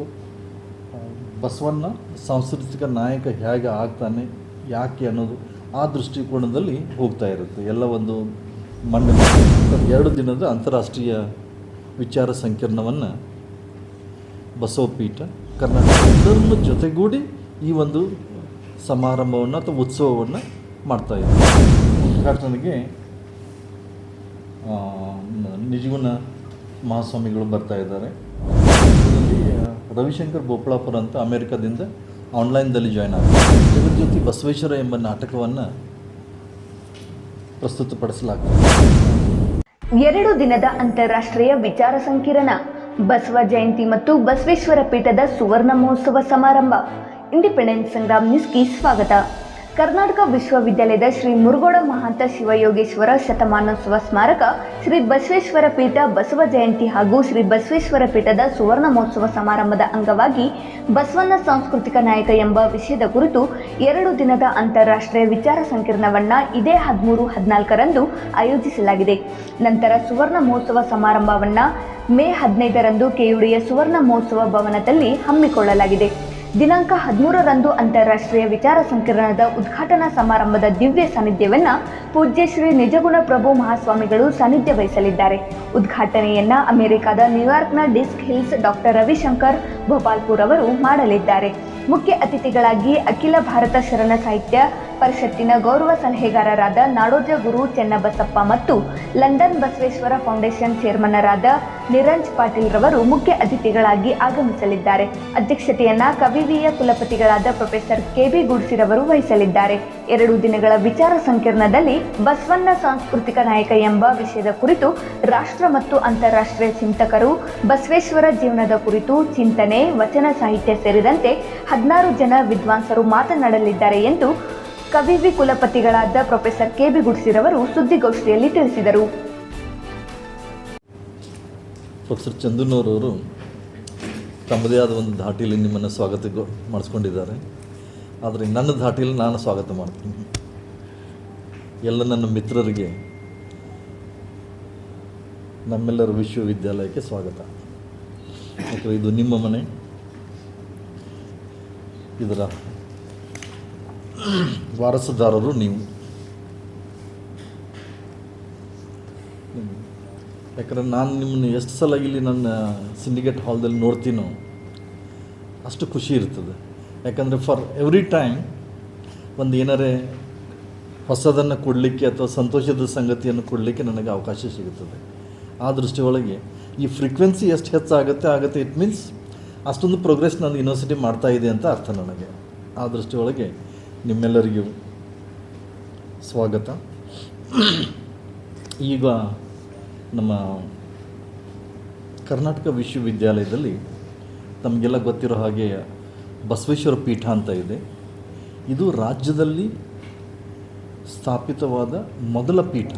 ಆ, ಬಸವಣ್ಣ ಸಾಂಸ್ಕೃತಿಕ ನಾಯಕ ಹೇಗೆ ಆಗ್ತಾನೆ ಯಾಕೆ ಅನ್ನೋದು ಆ ದೃಷ್ಟಿಕೋನದಲ್ಲಿ ಹೋಗ್ತಾ ಇರುತ್ತೆ. ಎಲ್ಲ ಒಂದು ಮಂಡನೆ ಎರಡು ದಿನದ ಅಂತಾರಾಷ್ಟ್ರೀಯ ವಿಚಾರ ಸಂಕಿರಣವನ್ನು ಬಸವಪೀಠ ಕರ್ನಾಟಕ ಎಲ್ಲರನ್ನು ಜೊತೆಗೂಡಿ ಈ ಒಂದು ಸಮಾರಂಭವನ್ನು ಅಥವಾ ಉತ್ಸವವನ್ನು ಮಾಡ್ತಾ ಇದೆ. ಉದ್ಘಾಟನೆಗೆ ನಿಜಗುಣ ಮಹಾಸ್ವಾಮಿಗಳು ಬರ್ತಾ ಇದ್ದಾರೆ. ರವಿಶಂಕರ್ ಬೋಪಳಾಪುರ ಅಂತ ಅಮೆರಿಕದಿಂದ ಆನ್ಲೈನ್ದಲ್ಲಿ ಜಾಯ್ನ್ ಆಗ್ತಾರೆ ಜಗಜ್ಯೋತಿ ಬಸವೇಶ್ವರ ಎಂಬ ನಾಟಕವನ್ನು ಪ್ರಸ್ತುತಪಡಿಸಲಾಗ್ತದೆ. ಎರಡು ದಿನದ ಅಂತಾರಾಷ್ಟ್ರೀಯ ವಿಚಾರ ಸಂಕಿರಣ, ಬಸವ ಜಯಂತಿ ಮತ್ತು ಬಸವೇಶ್ವರ ಪೀಠದ ಸುವರ್ಣ ಮಹೋತ್ಸವ ಸಮಾರಂಭ. ಇಂಡಿಪೆಂಡೆನ್ಸ್ ಸಂಗ್ರಾಮ್ ನ್ಯೂಸ್ಗೆ ಸ್ವಾಗತ. ಕರ್ನಾಟಕ ವಿಶ್ವವಿದ್ಯಾಲಯದ ಶ್ರೀ ಮುರುಗೋಡ ಮಹಾಂತ ಶಿವಯೋಗೇಶ್ವರ ಶತಮಾನೋತ್ಸವ ಸ್ಮಾರಕ ಶ್ರೀ ಬಸವೇಶ್ವರ ಪೀಠ ಬಸವ ಜಯಂತಿ ಹಾಗೂ ಶ್ರೀ ಬಸವೇಶ್ವರ ಪೀಠದ ಸುವರ್ಣ ಮಹೋತ್ಸವ ಸಮಾರಂಭದ ಅಂಗವಾಗಿ ಬಸವಣ್ಣ ಸಾಂಸ್ಕೃತಿಕ ನಾಯಕ ಎಂಬ ವಿಷಯದ ಕುರಿತು ಎರಡು ದಿನದ ಅಂತಾರಾಷ್ಟ್ರೀಯ ವಿಚಾರ ಸಂಕಿರಣವನ್ನ ಇದೇ ಹದಿಮೂರು ಹದಿನಾಲ್ಕರಂದು ಆಯೋಜಿಸಲಾಗಿದೆ. ನಂತರ ಸುವರ್ಣ ಮಹೋತ್ಸವ ಸಮಾರಂಭವನ್ನು ಮೇ ಹದಿನೈದರಂದು ಕೆಯುಡಿಯ ಸುವರ್ಣ ಮಹೋತ್ಸವ ಭವನದಲ್ಲಿ ಹಮ್ಮಿಕೊಳ್ಳಲಾಗಿದೆ. ದಿನಾಂಕ ಹದಿಮೂರರಂದು ಅಂತಾರಾಷ್ಟ್ರೀಯ ವಿಚಾರ ಸಂಕಿರಣದ ಉದ್ಘಾಟನಾ ಸಮಾರಂಭದ ದಿವ್ಯ ಸಾನ್ನಿಧ್ಯವನ್ನು ಪೂಜ್ಯ ಶ್ರೀ ನಿಜಗುಣ ಪ್ರಭು ಮಹಾಸ್ವಾಮಿಗಳು ಸಾನ್ನಿಧ್ಯ ವಹಿಸಲಿದ್ದಾರೆ. ಉದ್ಘಾಟನೆಯನ್ನ ಅಮೆರಿಕದ ನ್ಯೂಯಾರ್ಕ್ನ ಡಿಸ್ಕ್ ಹಿಲ್ಸ್ ಡಾಕ್ಟರ್ ರವಿಶಂಕರ್ ಭೋಪಾಲ್ಪುರ್ ಅವರು ಮಾಡಲಿದ್ದಾರೆ. ಮುಖ್ಯ ಅತಿಥಿಗಳಾಗಿ ಅಖಿಲ ಭಾರತ ಶರಣ ಸಾಹಿತ್ಯ ಪರಿಷತ್ತಿನ ಗೌರವ ಸಲಹೆಗಾರರಾದ ನಾಡೋಜ ಗುರು ಚೆನ್ನಬಸಪ್ಪ ಮತ್ತು ಲಂಡನ್ ಬಸವೇಶ್ವರ ಫೌಂಡೇಶನ್ ಚೇರ್ಮನ್ನರಾದ ನಿರಂಜ್ ಪಾಟೀಲ್ ರವರು ಮುಖ್ಯ ಅತಿಥಿಗಳಾಗಿ ಆಗಮಿಸಲಿದ್ದಾರೆ. ಅಧ್ಯಕ್ಷತೆಯನ್ನ ಕವಿವಿಯ ಕುಲಪತಿಗಳಾದ ಪ್ರೊಫೆಸರ್ ಕೆಬಿ ಗುಡ್ಸಿರವರು ವಹಿಸಲಿದ್ದಾರೆ. ಎರಡು ದಿನಗಳ ವಿಚಾರ ಸಂಕಿರಣದಲ್ಲಿ ಬಸವಣ್ಣ ಸಾಂಸ್ಕೃತಿಕ ನಾಯಕ ಎಂಬ ವಿಷಯದ ಕುರಿತು ರಾಷ್ಟ್ರ ಮತ್ತು ಅಂತಾರಾಷ್ಟ್ರೀಯ ಚಿಂತಕರು, ಬಸವೇಶ್ವರ ಜೀವನದ ಕುರಿತು ಚಿಂತನೆ, ವಚನ ಸಾಹಿತ್ಯ ಸೇರಿದಂತೆ ಹದಿನಾರು ಜನ ವಿದ್ವಾಂಸರು ಮಾತನಾಡಲಿದ್ದಾರೆ ಎಂದು ಕವಿವಿ ಕುಲಪತಿಗಳಾದ ಪ್ರೊಫೆಸರ್ ಕೆಬಿ ಗುಡ್ಸಿರವರು ಸುದ್ದಿಗೋಷ್ಠಿಯಲ್ಲಿ ತಿಳಿಸಿದರು. ಪ್ರೊಫೆಸರ್ ಚಂದನೂರವರು ತಮ್ಮದೇ ಆದ ಒಂದು ಧಾಟಿಯಲ್ಲಿ ನಿಮ್ಮನ್ನು ಸ್ವಾಗತ ಮಾಡಿಸ್ಕೊಂಡಿದ್ದಾರೆ. ಆದರೆ ನನ್ನ ಧಾಟಿಯಲ್ಲಿ ನಾನು ಸ್ವಾಗತ ಮಾಡ್ತೀನಿ. ಎಲ್ಲ ನನ್ನ ಮಿತ್ರರಿಗೆ ನಮ್ಮೆಲ್ಲರ ವಿಶ್ವವಿದ್ಯಾಲಯಕ್ಕೆ ಸ್ವಾಗತ. ಇದು ನಿಮ್ಮ ಮನೆ. ಇದರ ವಾರಸುದಾರರು ನೀವು. ಯಾಕಂದರೆ ನಾನು ನಿಮ್ಮನ್ನು ಎಷ್ಟು ಸಲ ಇಲ್ಲಿ ನನ್ನ ಸಿಂಡಿಕೇಟ್ ಹಾಲ್ದಲ್ಲಿ ನೋಡ್ತೀನೋ ಅಷ್ಟು ಖುಷಿ ಇರ್ತದೆ. ಯಾಕಂದರೆ ಫಾರ್ ಎವ್ರಿ ಟೈಮ್ ಒಂದು ಏನಾರೇ ಹೊಸದನ್ನು ಕೊಡಲಿಕ್ಕೆ ಅಥವಾ ಸಂತೋಷದ ಸಂಗತಿಯನ್ನು ಕೊಡಲಿಕ್ಕೆ ನನಗೆ ಅವಕಾಶ ಸಿಗುತ್ತದೆ. ಆ ದೃಷ್ಟಿಯೊಳಗೆ ಈ ಫ್ರೀಕ್ವೆನ್ಸಿ ಎಷ್ಟು ಹೆಚ್ಚಾಗುತ್ತೆ ಆಗುತ್ತೆ ಇಟ್ ಮೀನ್ಸ್ ಅಷ್ಟೊಂದು ಪ್ರೋಗ್ರೆಸ್ ನಾನು ಯೂನಿವರ್ಸಿಟಿ ಮಾಡ್ತಾ ಇದೆ ಅಂತ ಅರ್ಥ ನನಗೆ. ಆ ದೃಷ್ಟಿಯೊಳಗೆ ನಿಮ್ಮೆಲ್ಲರಿಗೂ ಸ್ವಾಗತ. ಈಗ ನಮ್ಮ ಕರ್ನಾಟಕ ವಿಶ್ವವಿದ್ಯಾಲಯದಲ್ಲಿ ತಮಗೆಲ್ಲ ಗೊತ್ತಿರೋ ಹಾಗೆ ಬಸವೇಶ್ವರ ಪೀಠ ಅಂತ ಇದೆ. ಇದು ರಾಜ್ಯದಲ್ಲಿ ಸ್ಥಾಪಿತವಾದ ಮೊದಲ ಪೀಠ.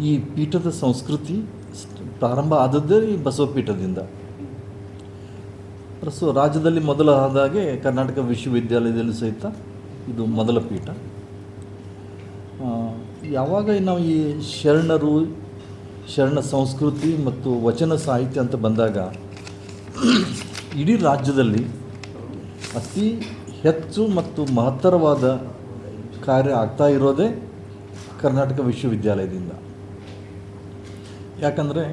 ಈ ಪೀಠದ ಸಂಸ್ಕೃತಿ ಪ್ರಾರಂಭ ಆದದ್ದೇ ಈ ಬಸವ ಪೀಠದಿಂದ. ಸೊ ರಾಜ್ಯದಲ್ಲಿ ಮೊದಲ ಆದಾಗೆ ಕರ್ನಾಟಕ ವಿಶ್ವವಿದ್ಯಾಲಯದಲ್ಲಿ ಸಹಿತ ಇದು ಮೊದಲ ಪೀಠ. ಯಾವಾಗ ನಾವು ಈ ಶರಣರು, ಶರಣ ಸಂಸ್ಕೃತಿ ಮತ್ತು ವಚನ ಸಾಹಿತ್ಯ ಅಂತ ಬಂದಾಗ, ಇಡೀ ರಾಜ್ಯದಲ್ಲಿ ಅತಿ ಹೆಚ್ಚು ಮತ್ತು ಮಹತ್ತರವಾದ ಕಾರ್ಯ ಆಗ್ತಾ ಇರೋದೇ ಕರ್ನಾಟಕ ವಿಶ್ವವಿದ್ಯಾಲಯದಿಂದ. ಯಾಕಂದರೆ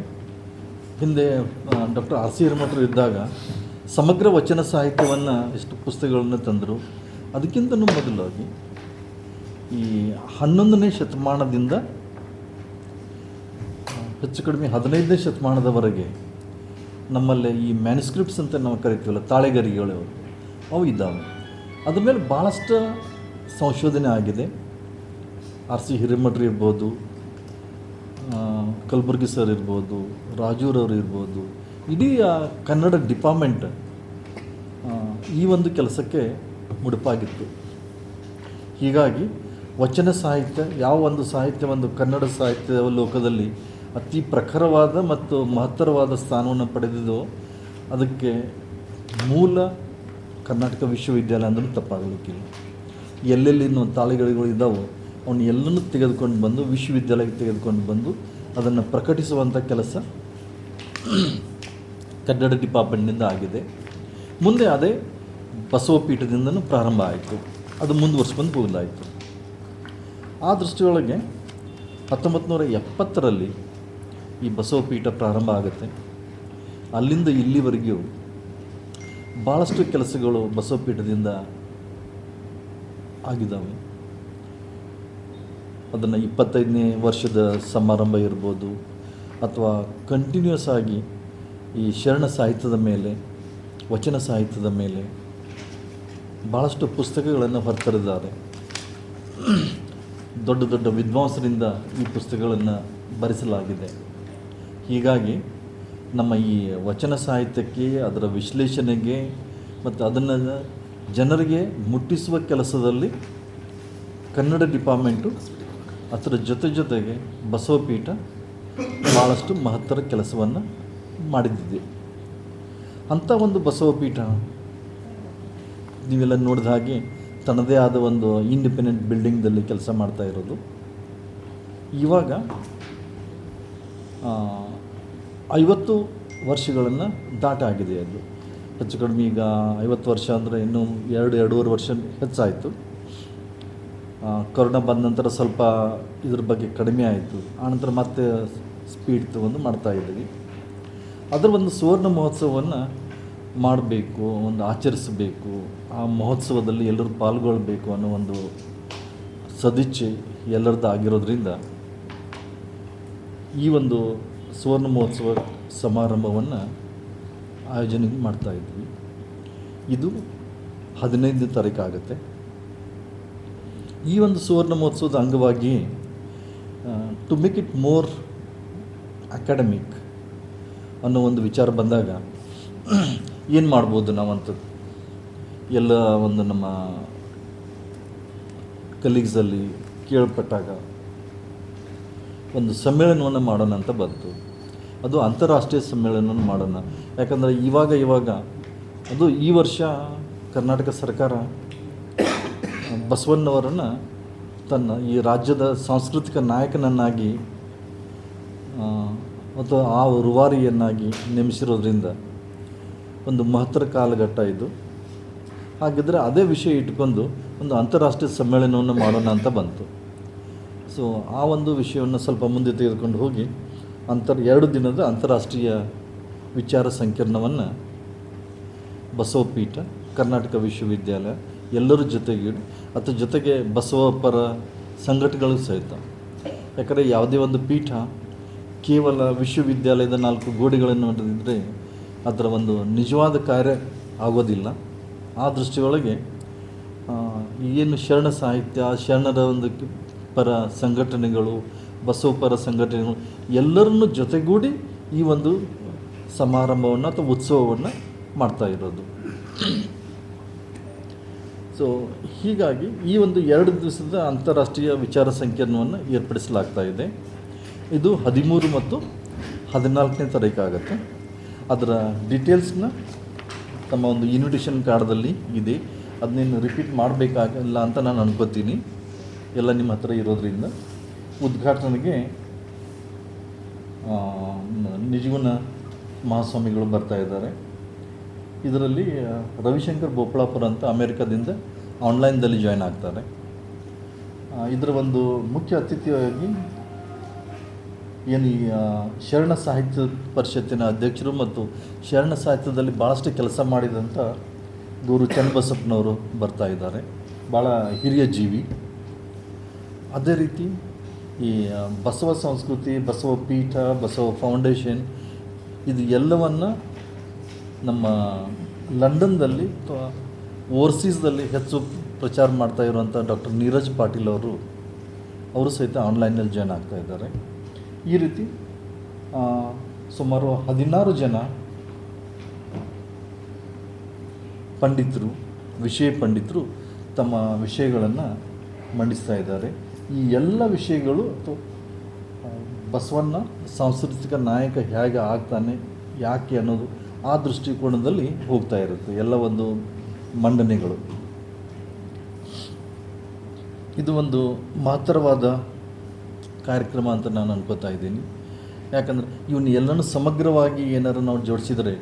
ಹಿಂದೆ ಡಾಕ್ಟರ್ ಆರ್ ಸಿ ಇದ್ದಾಗ ಸಮಗ್ರ ವಚನ ಸಾಹಿತ್ಯವನ್ನು ಎಷ್ಟು ಪುಸ್ತಕಗಳನ್ನು ತಂದರು ಅದಕ್ಕಿಂತಲೂ ಮೊದಲಾಗಿ ಈ ಹನ್ನೊಂದನೇ ಶತಮಾನದಿಂದ, ಹೆಚ್ಚು ಕಡಿಮೆ ಹದಿನೈದನೇ ಶತಮಾನದವರೆಗೆ ನಮ್ಮಲ್ಲಿ ಈ ಮ್ಯಾನುಸ್ಕ್ರಿಪ್ಟ್ಸ್ ಅಂತ ನಾವು ಕರಿತೀವಲ್ಲ, ತಾಳೆಗರಿಗಳು, ಅವು ಇದ್ದಾವೆ. ಅದ್ರ ಮೇಲೆ ಭಾಳಷ್ಟು ಸಂಶೋಧನೆ ಆಗಿದೆ. ಆರ್ ಸಿ ಹಿರೇಮಠ್ರಿ ಇರ್ಬೋದು ಕಲಬುರ್ಗಿ ಸರ್ ಇರ್ಬೋದು, ರಾಜೂರವ್ರು ಇರ್ಬೋದು, ಇಡೀ ಕನ್ನಡ ಡಿಪಾರ್ಟ್ಮೆಂಟ್ ಈ ಒಂದು ಕೆಲಸಕ್ಕೆ ಮುಡುಪಾಗಿತ್ತು. ಹೀಗಾಗಿ ವಚನ ಸಾಹಿತ್ಯ, ಯಾವ ಒಂದು ಸಾಹಿತ್ಯ ಒಂದು ಕನ್ನಡ ಸಾಹಿತ್ಯ ಲೋಕದಲ್ಲಿ ಅತಿ ಪ್ರಖರವಾದ ಮತ್ತು ಮಹತ್ತರವಾದ ಸ್ಥಾನವನ್ನು ಪಡೆದಿದೋ ಅದಕ್ಕೆ ಮೂಲ ಕರ್ನಾಟಕ ವಿಶ್ವವಿದ್ಯಾಲಯ ಅಂದರೂ ತಪ್ಪಾಗಲಿಕ್ಕಿಲ್ಲ. ಎಲ್ಲೆಲ್ಲಿ ತಾಳೆಗಳಿಗಳು ಇದ್ದಾವೋ ಅವನ್ನ ಎಲ್ಲನೂ ತೆಗೆದುಕೊಂಡು ಬಂದು ವಿಶ್ವವಿದ್ಯಾಲಯಕ್ಕೆ ತೆಗೆದುಕೊಂಡು ಬಂದು ಅದನ್ನು ಪ್ರಕಟಿಸುವಂಥ ಕೆಲಸ ಕನ್ನಡ ಡಿಪಾರ್ಟ್ಮೆಂಟ್ನಿಂದ ಆಗಿದೆ. ಮುಂದೆ ಅದೇ ಬಸವಪೀಠದಿಂದನೂ ಪ್ರಾರಂಭ ಆಯಿತು. ಅದು ಮುಂದುವರ್ಸ್ಕೊಂಡು ಹೋಗಲಾಯಿತು. ಆ ದೃಷ್ಟಿಯೊಳಗೆ ಹತ್ತೊಂಬತ್ತು ನೂರ ಎಪ್ಪತ್ತರಲ್ಲಿ ಈ ಬಸವಪೀಠ ಪ್ರಾರಂಭ ಆಗುತ್ತೆ. ಅಲ್ಲಿಂದ ಇಲ್ಲಿವರೆಗೂ ಭಾಳಷ್ಟು ಕೆಲಸಗಳು ಬಸವಪೀಠದಿಂದ ಆಗಿದ್ದಾವೆ. ಅದನ್ನು ಇಪ್ಪತ್ತೈದನೇ ವರ್ಷದ ಸಮಾರಂಭ ಇರ್ಬೋದು, ಅಥವಾ ಕಂಟಿನ್ಯೂಸ್ ಆಗಿ ಈ ಶರಣ ಸಾಹಿತ್ಯದ ಮೇಲೆ, ವಚನ ಸಾಹಿತ್ಯದ ಮೇಲೆ ಭಾಳಷ್ಟು ಪುಸ್ತಕಗಳನ್ನು ಹೊರತರಿದ್ದಾರೆ. ದೊಡ್ಡ ದೊಡ್ಡ ವಿದ್ವಾಂಸರಿಂದ ಈ ಪುಸ್ತಕಗಳನ್ನು ಬರೆಸಲಾಗಿದೆ. ಹೀಗಾಗಿ ನಮ್ಮ ಈ ವಚನ ಸಾಹಿತ್ಯಕ್ಕೆ, ಅದರ ವಿಶ್ಲೇಷಣೆಗೆ ಮತ್ತು ಅದನ್ನು ಜನರಿಗೆ ಮುಟ್ಟಿಸುವ ಕೆಲಸದಲ್ಲಿ ಕನ್ನಡ ಡಿಪಾರ್ಟ್ಮೆಂಟು ಅದರ ಜೊತೆ ಜೊತೆಗೆ ಬಸವಪೀಠ ಭಾಳಷ್ಟು ಮಹತ್ತರ ಕೆಲಸವನ್ನು ಮಾಡಿದ್ದಿದೆ. ಅಂಥ ಒಂದು ಬಸವಪೀಠ ನೀವೆಲ್ಲ ನೋಡಿದ ಹಾಗೆ ತನ್ನದೇ ಆದ ಒಂದು ಇಂಡಿಪೆಂಡೆಂಟ್ ಬಿಲ್ಡಿಂಗ್ದಲ್ಲಿ ಕೆಲಸ ಮಾಡ್ತಾ ಇರೋದು. ಇವಾಗ ಐವತ್ತು ವರ್ಷಗಳನ್ನು ದಾಟಾಗಿದೆ ಅದು. ಹೆಚ್ಚು ಕಡಿಮೆ ಈಗ ಐವತ್ತು ವರ್ಷ ಅಂದರೆ ಇನ್ನೂ ಎರಡು, ಎರಡೂವರೆ ವರ್ಷ ಹೆಚ್ಚಾಯಿತು. ಕೊರೋನಾ ಬಂದ ನಂತರ ಸ್ವಲ್ಪ ಇದ್ರ ಬಗ್ಗೆ ಕಡಿಮೆ ಆಯಿತು. ಆನಂತರ ಮತ್ತೆ ಸ್ಪೀಡ್ ತಗೊಂಡು ಮಾಡ್ತಾ ಇದ್ದೀವಿ. ಅದರ ಒಂದು ಸುವರ್ಣ ಮಹೋತ್ಸವವನ್ನು ಮಾಡಬೇಕು, ಒಂದು ಆಚರಿಸಬೇಕು, ಆ ಮಹೋತ್ಸವದಲ್ಲಿ ಎಲ್ಲರೂ ಪಾಲ್ಗೊಳ್ಬೇಕು ಅನ್ನೋ ಒಂದು ಸದಿಚ್ಛೆ ಎಲ್ಲರದ್ದು ಆಗಿರೋದ್ರಿಂದ ಈ ಒಂದು ಸುವರ್ಣ ಮಹೋತ್ಸವ ಸಮಾರಂಭವನ್ನು ಆಯೋಜನೆ ಮಾಡ್ತಾ ಇದ್ವಿ. ಇದು ಹದಿನೈದನೇ ತಾರೀಕು ಆಗುತ್ತೆ. ಈ ಒಂದು ಸುವರ್ಣ ಮಹೋತ್ಸವದ ಅಂಗವಾಗಿ to make it more academic ಅನ್ನೋ ಒಂದು ವಿಚಾರ ಬಂದಾಗ ಏನು ಮಾಡ್ಬೋದು ನಾವಂತ? ಎಲ್ಲ ಒಂದು ನಮ್ಮ ಕಲೀಗ್ಸಲ್ಲಿ ಕೇಳ್ಪಟ್ಟಾಗ ಒಂದು ಸಮ್ಮೇಳನವನ್ನು ಮಾಡೋಣ ಅಂತ ಬಂತು. ಅದು ಅಂತಾರಾಷ್ಟ್ರೀಯ ಸಮ್ಮೇಳನವನ್ನು ಮಾಡೋಣ. ಯಾಕಂದರೆ ಇವಾಗ ಇವಾಗ ಅದು ಈ ವರ್ಷ ಕರ್ನಾಟಕ ಸರ್ಕಾರ ಬಸವಣ್ಣವರನ್ನು ತನ್ನ ಈ ರಾಜ್ಯದ ಸಾಂಸ್ಕೃತಿಕ ನಾಯಕನನ್ನಾಗಿ ಮತ್ತು ಆ ರುವಾರಿಯನ್ನಾಗಿ ನೇಮಿಸಿರೋದ್ರಿಂದ ಒಂದು ಮಹತ್ತರ ಕಾಲಘಟ್ಟ ಇದು. ಹಾಗಿದ್ದರೆ ಅದೇ ವಿಷಯ ಇಟ್ಕೊಂಡು ಒಂದು ಅಂತಾರಾಷ್ಟ್ರೀಯ ಸಮ್ಮೇಳನವನ್ನು ಮಾಡೋಣ ಅಂತ ಬಂತು. ಸೊ ಆ ಒಂದು ವಿಷಯವನ್ನು ಸ್ವಲ್ಪ ಮುಂದೆ ತೆಗೆದುಕೊಂಡು ಹೋಗಿ ಅಂತರ್ ಎರಡು ದಿನದ ಅಂತಾರಾಷ್ಟ್ರೀಯ ವಿಚಾರ ಸಂಕಿರಣವನ್ನು ಬಸವಪೀಠ, ಕರ್ನಾಟಕ ವಿಶ್ವವಿದ್ಯಾಲಯ, ಎಲ್ಲರ ಜೊತೆಗೂಡಿ, ಅದ್ರ ಜೊತೆಗೆ ಬಸವಪರ ಸಂಘಟನೆಗಳು ಸಹಿತ. ಯಾಕಂದರೆ ಯಾವುದೇ ಒಂದು ಪೀಠ ಕೇವಲ ವಿಶ್ವವಿದ್ಯಾಲಯದ ನಾಲ್ಕು ಗೋಡೆಗಳನ್ನು ಹೊಂದಿದ್ರೆ ಅದರ ಒಂದು ನಿಜವಾದ ಕಾರ್ಯ ಆಗೋದಿಲ್ಲ. ಆ ದೃಷ್ಟಿಯೊಳಗೆ ಏನು ಶರಣ ಸಾಹಿತ್ಯ ಶರಣರ ಒಂದು ಪರ ಸಂಘಟನೆಗಳು, ಬಸವ ಪರ ಸಂಘಟನೆಗಳು, ಎಲ್ಲರನ್ನು ಜೊತೆಗೂಡಿ ಈ ಒಂದು ಸಮಾರಂಭವನ್ನು ಅಥವಾ ಉತ್ಸವವನ್ನು ಮಾಡ್ತಾ ಇರೋದು. ಸೊ ಹೀಗಾಗಿ ಈ ಒಂದು ಎರಡು ದಿವಸದ ಅಂತಾರಾಷ್ಟ್ರೀಯ ವಿಚಾರ ಸಂಕಿರಣವನ್ನು ಏರ್ಪಡಿಸಲಾಗ್ತಾ ಇದೆ. ಇದು ಹದಿಮೂರು ಮತ್ತು ಹದಿನಾಲ್ಕನೇ ತಾರೀಕು ಆಗುತ್ತೆ. ಅದರ ಡೀಟೇಲ್ಸ್ನ ತಮ್ಮ ಒಂದು ಇನ್ವಿಟೇಷನ್ ಕಾರ್ಡ್ದಲ್ಲಿ ಇದೆ. ಅದನ್ನೇನು ರಿಪೀಟ್ ಮಾಡಬೇಕಾಗಿಲ್ಲ ಅಂತ ನಾನು ಅನ್ಕೋತೀನಿ. ಎಲ್ಲ ನಿಮ್ಮ ಹತ್ರ ಇರೋದರಿಂದ ಉದ್ಘಾಟನೆಗೆ ನಿಜಗುಣ ಮಹಾಸ್ವಾಮಿಗಳು ಬರ್ತಾ ಇದ್ದಾರೆ. ಇದರಲ್ಲಿ ರವಿಶಂಕರ್ ಬೋಪಳಾಪುರ ಅಂತ ಅಮೇರಿಕಾದಿಂದ ಆನ್ಲೈನ್ದಲ್ಲಿ ಜಾಯ್ನ್ ಆಗ್ತಾರೆ. ಇದರ ಒಂದು ಮುಖ್ಯ ಅತಿಥಿಯಾಗಿ ಏನು ಈ ಶರಣ ಸಾಹಿತ್ಯ ಪರಿಷತ್ತಿನ ಅಧ್ಯಕ್ಷರು ಮತ್ತು ಶರಣ ಸಾಹಿತ್ಯದಲ್ಲಿ ಭಾಳಷ್ಟು ಕೆಲಸ ಮಾಡಿದಂಥ ಗುರು ಚನ್ನಬಸಪ್ಪನವರು ಬರ್ತಾ ಇದ್ದಾರೆ. ಭಾಳ ಹಿರಿಯ ಜೀವಿ. ಅದೇ ರೀತಿ ಈ ಬಸವ ಸಂಸ್ಕೃತಿ, ಬಸವ ಪೀಠ, ಬಸವ ಫೌಂಡೇಶನ್ ಇದು ಎಲ್ಲವನ್ನು ನಮ್ಮ ಲಂಡನ್ದಲ್ಲಿ ಅಥವಾ ಓವರ್ಸೀಸ್ದಲ್ಲಿ ಹೆಚ್ಚು ಪ್ರಚಾರ ಮಾಡ್ತಾ ಇರುವಂಥ ಡಾಕ್ಟರ್ ನೀರಜ್ ಪಾಟೀಲ್ ಅವರು ಅವರು ಸಹಿತ ಆನ್ಲೈನಲ್ಲಿ ಜಾಯ್ನ್ ಆಗ್ತಾ ಇದ್ದಾರೆ. ಈ ರೀತಿ ಸುಮಾರು ಹದಿನಾರು ಜನ ಪಂಡಿತರು, ವಿಷಯ ಪಂಡಿತರು ತಮ್ಮ ವಿಷಯಗಳನ್ನು ಮಂಡಿಸ್ತಾ ಇದ್ದಾರೆ. ಈ ಎಲ್ಲ ವಿಷಯಗಳು ಬಸವಣ್ಣ ಸಾಂಸ್ಕೃತಿಕ ನಾಯಕ ಹೇಗೆ ಆಗ್ತಾನೆ, ಯಾಕೆ ಅನ್ನೋದು ಆ ದೃಷ್ಟಿಕೋನದಲ್ಲಿ ಹೋಗ್ತಾ ಇರುತ್ತೆ ಎಲ್ಲ ಒಂದು ಮಂಡನೆಗಳು. ಇದು ಒಂದು ಮಹತ್ತರವಾದ ಕಾರ್ಯಕ್ರಮ ಅಂತ ನಾನು ಅನ್ಕೋತಾ ಇದ್ದೀನಿ. ಯಾಕಂದರೆ ಇವನ್ನ ಎಲ್ಲನೂ ಸಮಗ್ರವಾಗಿ ಏನಾರು ನಾವು ಜೋಡಿಸಿದರೆ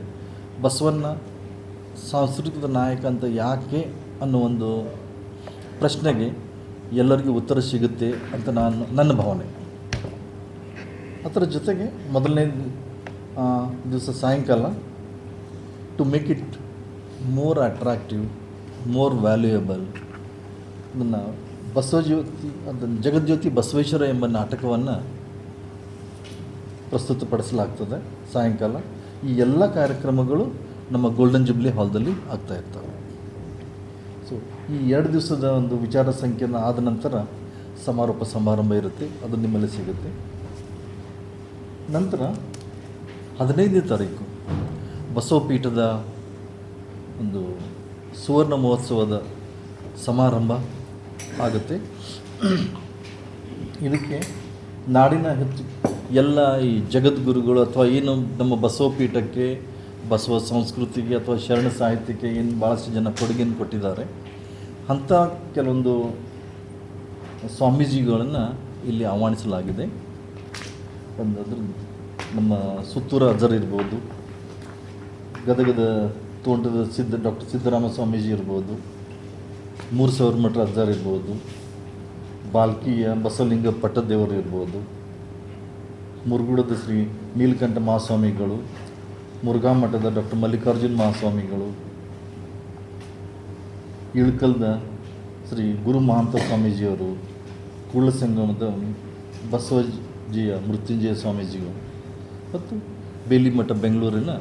ಬಸವಣ್ಣ ಸಾಂಸ್ಕೃತಿಕ ನಾಯಕ ಅಂತ ಯಾಕೆ ಅನ್ನೋ ಒಂದು ಪ್ರಶ್ನೆಗೆ ಎಲ್ಲರಿಗೂ ಉತ್ತರ ಸಿಗುತ್ತೆ ಅಂತ ನಾನು ನನ್ನ ಭಾವನೆ. ಅದರ ಜೊತೆಗೆ ಮೊದಲನೇ ದಿವಸ ಸಾಯಂಕಾಲ to make it more attractive more valuable ಅದನ್ನು ಬಸವಜ್ಯೋತಿ, ಅದನ್ನು ಜಗಜ್ಯೋತಿ ಬಸವೇಶ್ವರ ಎಂಬ ನಾಟಕವನ್ನು ಪ್ರಸ್ತುತಪಡಿಸಲಾಗ್ತದೆ ಸಾಯಂಕಾಲ. ಈ ಎಲ್ಲ ಕಾರ್ಯಕ್ರಮಗಳು ನಮ್ಮ ಗೋಲ್ಡನ್ ಜುಬ್ಲಿ ಹಾಲ್ದಲ್ಲಿ ಆಗ್ತಾ ಇರ್ತವೆ. ಸೊ ಈ ಎರಡು ದಿವಸದ ಒಂದು ವಿಚಾರ ಸಂಖ್ಯೆನ ಆದ ನಂತರ ಸಮಾರೋಪ ಸಮಾರಂಭ ಇರುತ್ತೆ, ಅದು ನಿಮ್ಮಲ್ಲಿ ಸಿಗುತ್ತೆ. ನಂತರ ಹದಿನೈದನೇ ತಾರೀಕು ಬಸವಪೀಠದ ಒಂದು ಸುವರ್ಣ ಮಹೋತ್ಸವದ ಸಮಾರಂಭ ಆಗುತ್ತೆ. ಇದಕ್ಕೆ ನಾಡಿನ ಎಲ್ಲ ಈ ಜಗದ್ಗುರುಗಳು ಅಥವಾ ಏನು ನಮ್ಮ ಬಸವಪೀಠಕ್ಕೆ, ಬಸವ ಸಂಸ್ಕೃತಿಗೆ ಅಥವಾ ಶರಣ ಸಾಹಿತ್ಯಕ್ಕೆ ಏನು ಭಾಳಷ್ಟು ಜನ ಕೊಡುಗೆಯನ್ನು ಕೊಟ್ಟಿದ್ದಾರೆ. ಅಂಥ ಕೆಲವೊಂದು ಸ್ವಾಮೀಜಿಗಳನ್ನು ಇಲ್ಲಿ ಆಹ್ವಾನಿಸಲಾಗಿದೆ. ಒಂದು ನಮ್ಮ ಸುತ್ತೂರ ಅಜರ್ ಇರ್ಬೋದು, ಗದಗದ ತೋಂಟದ ಸಿದ್ಧ ಡಾಕ್ಟರ್ ಸಿದ್ದರಾಮ ಸ್ವಾಮೀಜಿ ಇರ್ಬೋದು ಮೂರು ಸಾವಿರ ಮಠ ಅಜ್ಜಾರ್ ಇರ್ಬೋದು. ಬಾಲ್ಕಿಯ ಬಸವಲಿಂಗ ಪಟ್ಟದೇವರು ಇರ್ಬೋದು. ಮುರುಗುಡದ ಶ್ರೀ ನೀಲಕಂಠ ಮಹಾಸ್ವಾಮಿಗಳು, ಮುರುಘಾ ಮಠದ ಡಾಕ್ಟರ್ ಮಲ್ಲಿಕಾರ್ಜುನ್ ಮಹಾಸ್ವಾಮಿಗಳು, ಇಳ್ಕಲ್ದ ಶ್ರೀ ಗುರು ಮಹಾಂತ ಸ್ವಾಮೀಜಿಯವರು, ಕೂಡಲಸಂಗಮದ ಬಸವಜಿಯ ಮೃತ್ಯುಂಜಯ ಸ್ವಾಮೀಜಿಗಳು ಮತ್ತು ಬೇಲಿಮಠ ಬೆಂಗಳೂರಿನ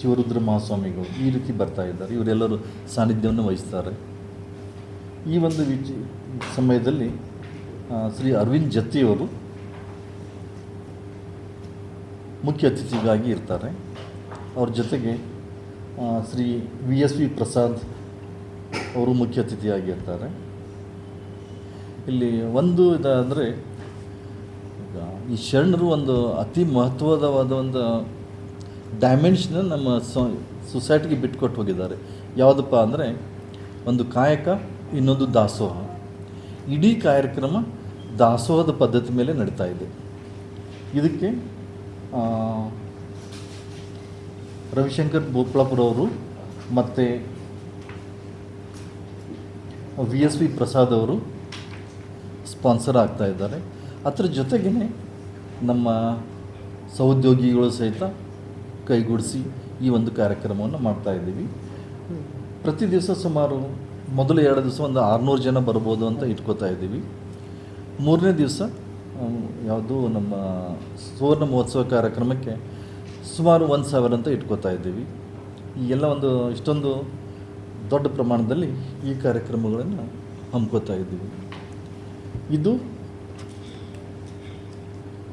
ಶಿವರುದ್ರ ಮಹಾಸ್ವಾಮಿಗಳು ಈ ರೀತಿ ಬರ್ತಾ ಇದ್ದಾರೆ. ಇವರೆಲ್ಲರೂ ಸಾನ್ನಿಧ್ಯವನ್ನು ವಹಿಸ್ತಾರೆ. ಈ ಒಂದು ವಿಜ್ ಸಮಯದಲ್ಲಿ ಶ್ರೀ ಅರವಿಂದ್ ಜತ್ತಿಯವರು ಮುಖ್ಯ ಅತಿಥಿಗಾಗಿ ಇರ್ತಾರೆ. ಅವ್ರ ಜೊತೆಗೆ Shri V S V Prasad ಅವರು ಮುಖ್ಯ ಅತಿಥಿಯಾಗಿ ಇರ್ತಾರೆ. ಇಲ್ಲಿ ಒಂದು ಇದಾದರೆ ಈಗ ಈ ಶರಣರು ಒಂದು ಅತಿ ಮಹತ್ವದವಾದ ಒಂದು ಡೈಮೆನ್ಷನ್ ನಮ್ಮ ಸೊಸೈಟಿಗೆ ಬಿಟ್ಕೊಟ್ಟು ಹೋಗಿದ್ದಾರೆ. ಯಾವುದಪ್ಪ ಅಂದರೆ, ಒಂದು ಕಾಯಕ ಇನ್ನೊಂದು ದಾಸೋಹ. ಇಡೀ ಕಾರ್ಯಕ್ರಮ ದಾಸೋಹದ ಪದ್ಧತಿ ಮೇಲೆ ನಡೀತಾ ಇದೆ. ಇದಕ್ಕೆ ರವಿಶಂಕರ್ ಬೋಪ್ಲಾಪುರವರು ಮತ್ತು ವಿ ಎಸ್ ವಿ ಪ್ರಸಾದ್ ಅವರು ಸ್ಪಾನ್ಸರ್ ಆಗ್ತಾ ಇದ್ದಾರೆ. ಅದರ ಜೊತೆಗೇ ನಮ್ಮ ಸಹೋದ್ಯೋಗಿಗಳು ಸಹಿತ ಕೈಗೂಡಿಸಿ ಈ ಒಂದು ಕಾರ್ಯಕ್ರಮವನ್ನು ಮಾಡ್ತಾ ಇದ್ದೀವಿ. ಪ್ರತಿ ದಿವಸ ಸುಮಾರು ಮೊದಲು ಎರಡು ದಿವಸ ಒಂದು ಆರುನೂರು ಜನ ಬರ್ಬೋದು ಅಂತ ಇಟ್ಕೋತಾ ಇದ್ದೀವಿ. ಮೂರನೇ ದಿವಸ ಯಾವುದು ನಮ್ಮ ಸುವರ್ಣ ಮಹೋತ್ಸವ ಕಾರ್ಯಕ್ರಮಕ್ಕೆ ಸುಮಾರು ಒಂದು ಸಾವಿರ ಅಂತ ಇಟ್ಕೋತಾ ಇದ್ದೀವಿ. ಎಲ್ಲ ಒಂದು ಇಷ್ಟೊಂದು ದೊಡ್ಡ ಪ್ರಮಾಣದಲ್ಲಿ ಈ ಕಾರ್ಯಕ್ರಮಗಳನ್ನು ಹಮ್ಕೋತಾ ಇದ್ದೀವಿ. ಇದು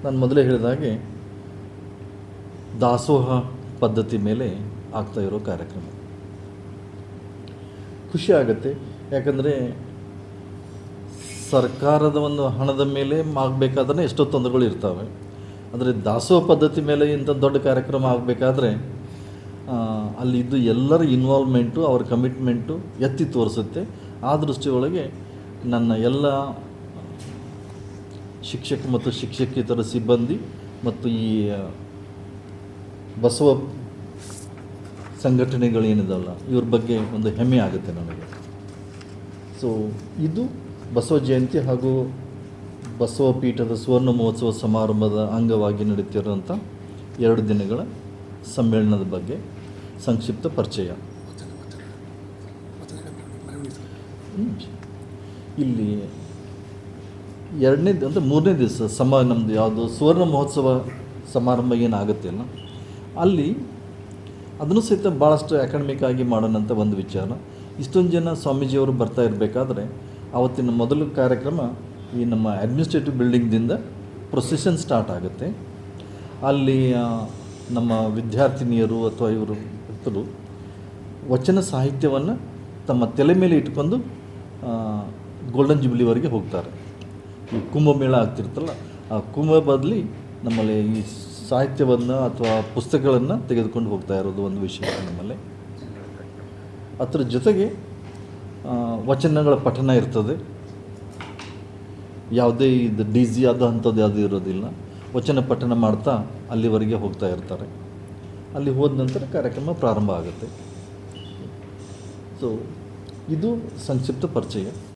ನಾನು ಮೊದಲೇ ಹೇಳಿದ ಹಾಗೆ ದಾಸೋಹ ಪದ್ಧತಿ ಮೇಲೆ ಆಗ್ತಾ ಇರೋ ಕಾರ್ಯಕ್ರಮ. ಖುಷಿ ಆಗುತ್ತೆ. ಯಾಕಂದರೆ ಸರ್ಕಾರದ ಒಂದು ಹಣದ ಮೇಲೆ ಆಗಬೇಕಾದ್ರೆ ಎಷ್ಟೋ ತೊಂದರೆಗಳು ಇರ್ತವೆ. ಅಂದರೆ ದಾಸೋಹ ಪದ್ಧತಿ ಮೇಲೆ ಇಂಥ ದೊಡ್ಡ ಕಾರ್ಯಕ್ರಮ ಆಗಬೇಕಾದ್ರೆ ಅಲ್ಲಿದ್ದು ಎಲ್ಲರ ಇನ್ವಾಲ್ವ್ಮೆಂಟು ಅವ್ರ ಕಮಿಟ್ಮೆಂಟು ಎತ್ತಿ ತೋರಿಸುತ್ತೆ. ಆ ದೃಷ್ಟಿಯೊಳಗೆ ನನ್ನ ಎಲ್ಲ ಶಿಕ್ಷಕ ಮತ್ತು ಶಿಕ್ಷಕೇತರ ಸಿಬ್ಬಂದಿ ಮತ್ತು ಈ ಬಸವ ಸಂಘಟನೆಗಳು ಏನಿದಲ್ಲ, ಇವ್ರ ಬಗ್ಗೆ ಒಂದು ಹೆಮ್ಮೆ ಆಗುತ್ತೆ ನನಗೆ ಸೊ ಇದು ಬಸವ ಜಯಂತಿ ಹಾಗೂ ಬಸವ ಪೀಠದ ಸುವರ್ಣ ಮಹೋತ್ಸವ ಸಮಾರಂಭದ ಅಂಗವಾಗಿ ನಡೀತಿರುವಂಥ ಎರಡು ದಿನಗಳ ಸಮ್ಮೇಳನದ ಬಗ್ಗೆ ಸಂಕ್ಷಿಪ್ತ ಪರಿಚಯ. ಇಲ್ಲಿ ಎರಡನೇ, ಅಂದರೆ ಮೂರನೇ ದಿವಸ ಸಮ ನಮ್ಮದು ಯಾವುದು ಸುವರ್ಣ ಮಹೋತ್ಸವ ಸಮಾರಂಭ ಏನಾಗುತ್ತೆ ಅಲ್ಲ, ಅಲ್ಲಿ ಅದನ್ನು ಸಹಿತ ಭಾಳಷ್ಟು ಅಕಾಡೆಮಿಕ್ ಆಗಿ ಮಾಡೋಣಂಥ ಒಂದು ವಿಚಾರ. ಇಷ್ಟೊಂದು ಜನ ಸ್ವಾಮೀಜಿಯವರು ಬರ್ತಾ ಇರಬೇಕಾದ್ರೆ ಆವತ್ತಿನ ಮೊದಲ ಕಾರ್ಯಕ್ರಮ ಈ ನಮ್ಮ ಅಡ್ಮಿನಿಸ್ಟ್ರೇಟಿವ್ ಬಿಲ್ಡಿಂಗ್ದಿಂದ ಪ್ರೊಸೆಷನ್ ಸ್ಟಾರ್ಟ್ ಆಗುತ್ತೆ. ಅಲ್ಲಿ ನಮ್ಮ ವಿದ್ಯಾರ್ಥಿನಿಯರು ಅಥವಾ ಇವರು ಭಕ್ತರು ವಚನ ಸಾಹಿತ್ಯವನ್ನು ತಮ್ಮ ತಲೆ ಮೇಲೆ ಇಟ್ಕೊಂಡು ಗೋಲ್ಡನ್ ಜುಬ್ಲಿವರೆಗೆ ಹೋಗ್ತಾರೆ. ಈ ಕುಂಭಮೇಳ ಆಗ್ತಿರ್ತಲ್ಲ, ಆ ಕುಂಭ ಬದಲಿ ನಮ್ಮಲ್ಲಿ ಈ ಸಾಹಿತ್ಯವನ್ನು ಅಥವಾ ಪುಸ್ತಕಗಳನ್ನು ತೆಗೆದುಕೊಂಡು ಹೋಗ್ತಾ ಇರೋದು ಒಂದು ವಿಷಯ ನಮ್ಮಲ್ಲಿ. ಅದರ ಜೊತೆಗೆ ವಚನಗಳ ಪಠನ ಇರ್ತದೆ. ಯಾವುದೇ ಇದು ಡಿ ಜಿ ಅದು ಅಂಥದ್ದು ಯಾವುದೂ ಇರೋದಿಲ್ಲ. ವಚನ ಪಠನ ಮಾಡ್ತಾ ಅಲ್ಲಿವರೆಗೆ ಹೋಗ್ತಾ ಇರ್ತಾರೆ. ಅಲ್ಲಿ ಹೋದ ನಂತರ ಕಾರ್ಯಕ್ರಮ ಪ್ರಾರಂಭ ಆಗುತ್ತೆ. ಸೊ ಇದು ಸಂಕ್ಷಿಪ್ತ ಪರಿಚಯ.